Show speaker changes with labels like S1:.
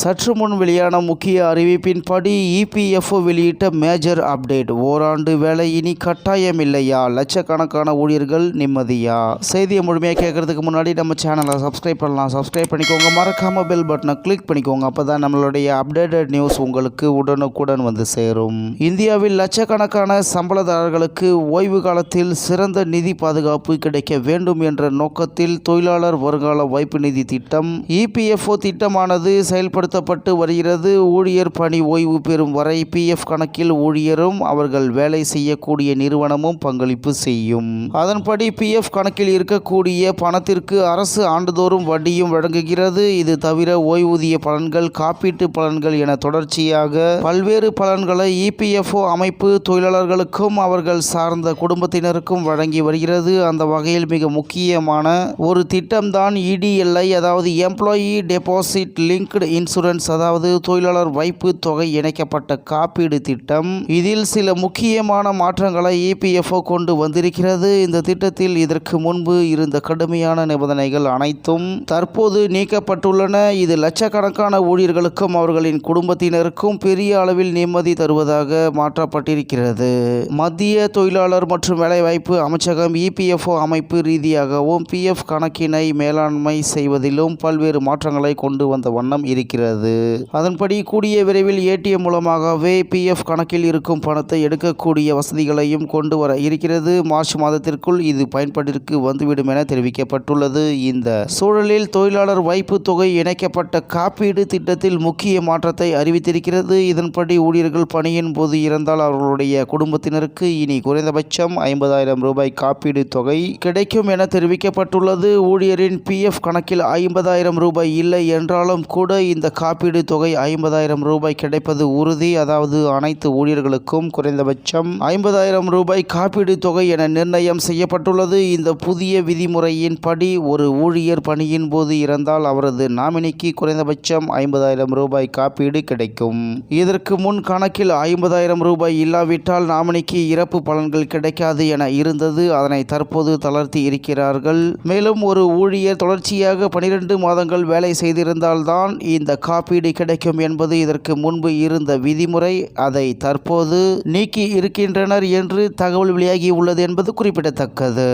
S1: சற்று முன் வெளியான முக்கிய அறிவிப்பின்படி இபிஎஃப்ஓ வெளியிட்ட மேஜர் அப்டேட். ஓராண்டு வேலை இனி கட்டாயம் இல்லையா லட்சக்கணக்கான ஊழியர்கள் நிம்மதியா? செய்தியை முழுமையாக கேட்கறதுக்கு முன்னாடி நம்ம சேனலை சப்ஸ்கிரைப் பண்ணலாம். சப்ஸ்கிரைப் பண்ணிக்கோங்க. மறக்காம பெல் பட்டனை கிளிக் பண்ணிக்கோங்க. அப்பதான் நம்மளுடைய அப்டேட்டட் நியூஸ் உங்களுக்கு உடனுக்குடன் வந்து சேரும். இந்தியாவில் லட்சக்கணக்கான சம்பளதாரர்களுக்கு ஓய்வு காலத்தில் சிறந்த நிதி பாதுகாப்பு கிடைக்க வேண்டும் என்ற நோக்கத்தில் தொழிலாளர் வருங்கால வாய்ப்பு நிதி திட்டம் இபிஎஃப்ஓ திட்டமானது செயல்படுத்தப்பட்டு வருகிறது. ஊழியர் பணி ஓய்வு பெறும் வரை பிஎஃப் கணக்கில் ஊழியரும் அவர்கள் வேலை செய்யக்கூடிய நிறுவனமும் பங்களிப்பு செய்யும். அதன்படி பிஎஃப் கணக்கில் இருக்கக்கூடிய பணத்திற்கு அரசு ஆண்டுதோறும் வட்டியும் வழங்குகிறது. இது தவிர ஓய்வூதிய பலன்கள் காப்பீட்டு பலன்கள் என தொடர்ச்சியாக பல்வேறு பலன்களை இபிஎஃப்ஓ அமைப்பு தொழிலாளர்களுக்கும் அவர்கள் சார்ந்த குடும்பத்தினருக்கும் வழங்கி வருகிறது. அந்த வகையில் மிக முக்கியமான ஒரு திட்டம்தான் இடிஎல்ஐ அதாவது எம்ப்ளாயி டெபாசிட் லிங்க்டு இன்சூரன்ஸ் அதாவது தொழிலாளர் வைப்பு தொகை இணைக்கப்பட்ட காப்பீடு திட்டம். இதில் சில முக்கியமான மாற்றங்களை இபிஎஃப்ஓ கொண்டு வந்திருக்கிறது. இந்த திட்டத்தில் இதற்கு முன்பு இருந்த கடுமையான நிபந்தனைகள் அனைத்தும் தற்போது நீக்கப்பட்டுள்ளன. இது லட்சக்கணக்கான ஊழியர்களுக்கும் அவர்களின் குடும்பத்தினருக்கும் பெரிய அளவில் நிம்மதி தருவதாக மாற்றப்பட்டிருக்கிறது. மத்திய தொழிலாளர் மற்றும் வேலைவாய்ப்பு அமைச்சகம் இபிஎஃப்ஓ அமைப்பு ரீதியாகவும் பிஎஃப் கணக்கினை மேலாண்மை செய்வதிலும் பல்வேறு மாற்றங்களை கொண்டு வந்த வண்ணம் இருக்கிறது. அதன்படி கூடிய விரைவில் ஏடிஎம் மூலமாகவே பிஎஃப் கணக்கில் இருக்கும் பணத்தை எடுக்கக்கூடிய வசதிகளையும் கொண்டு வர இருக்கிறது. மார்ச் மாதத்திற்குள் இது பயன்பாட்டிற்கு வந்துவிடும் என தெரிவிக்கப்பட்டுள்ளது. இந்த சூழலில் தொழிலாளர் வைப்பு தொகை இணைக்கப்பட்ட காப்பீடு திட்டத்தில் முக்கிய மாற்றத்தை அறிவித்திருக்கிறது. இதன்படி ஊழியர்கள் பணியின் போது இறந்தால் அவர்களுடைய குடும்பத்தினருக்கு இனி குறைந்தபட்சம் ஐம்பதாயிரம் ரூபாய் காப்பீடு தொகை கிடைக்கும் என தெரிவிக்கப்பட்டுள்ளது. ஊழியரின் பிஎஃப் கணக்கில் ஐம்பதாயிரம் ரூபாய் இல்லை என்றாலும் கூட இந்த காப்பீடு தொகை ஐம்பதாயிரம் ரூபாய் கிடைப்பது உறுதி. அதாவது அனைத்து ஊழியர்களுக்கும் குறைந்தபட்சம் ஐம்பதாயிரம் ரூபாய் காப்பீடு தொகை என நிர்ணயம் செய்யப்பட்டுள்ளது. இந்த புதிய விதிமுறையின்படி ஒரு ஊழியர் பணியின் போது இறந்தால் அவரது நாமினிக்கு குறைந்தபட்சம் ஐம்பதாயிரம் ரூபாய் காப்பீடு கிடைக்கும். இதற்கு முன் கணக்கில் ஐம்பதாயிரம் ரூபாய் இல்லாவிட்டால் நாமினிக்கு இறப்பு பலன்கள் கிடைக்காது என இருந்தது. அதனை தற்போது தளர்த்தி இருக்கிறார்கள். மேலும் ஒரு ஊழியர் தொடர்ச்சியாக பனிரெண்டு மாதங்கள் வேலை செய்திருந்தால்தான் இந்த காப்பீடு கிடைக்கும் என்பது இதற்கு முன்பு இருந்த விதிமுறை. அதை தற்போது நீக்கி இருக்கின்றனர் என்று தகவல் வெளியாகி உள்ளது என்பது குறிப்பிடத்தக்கது.